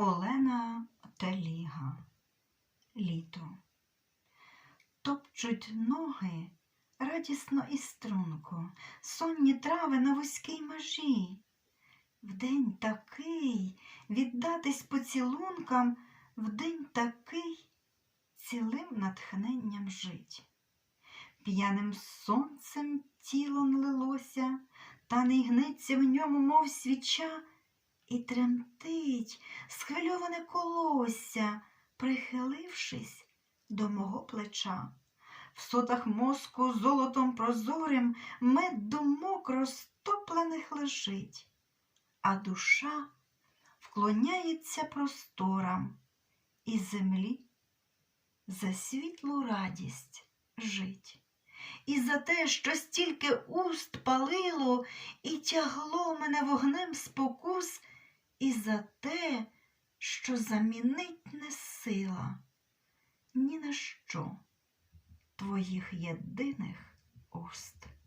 Олена Теліга. Літо. Топчуть ноги радісно і струнко, сонні трави на вузькій межі. Вдень такий віддатись поцілункам, вдень такий цілим натхненням жить. П'яним сонцем тіло нлилося, та не гнеться в ньому, мов свіча, і тремтить схвильоване колосся, прихилившись до мого плеча. В сотах мозку золотом прозорим мед думок розтоплених лежить, а душа вклоняється просторам і землі за світлу радість жить. І за те, що стільки уст палило і тягло мене вогнем спокус, і за те, що замінить не сила ні на що твоїх єдиних уст.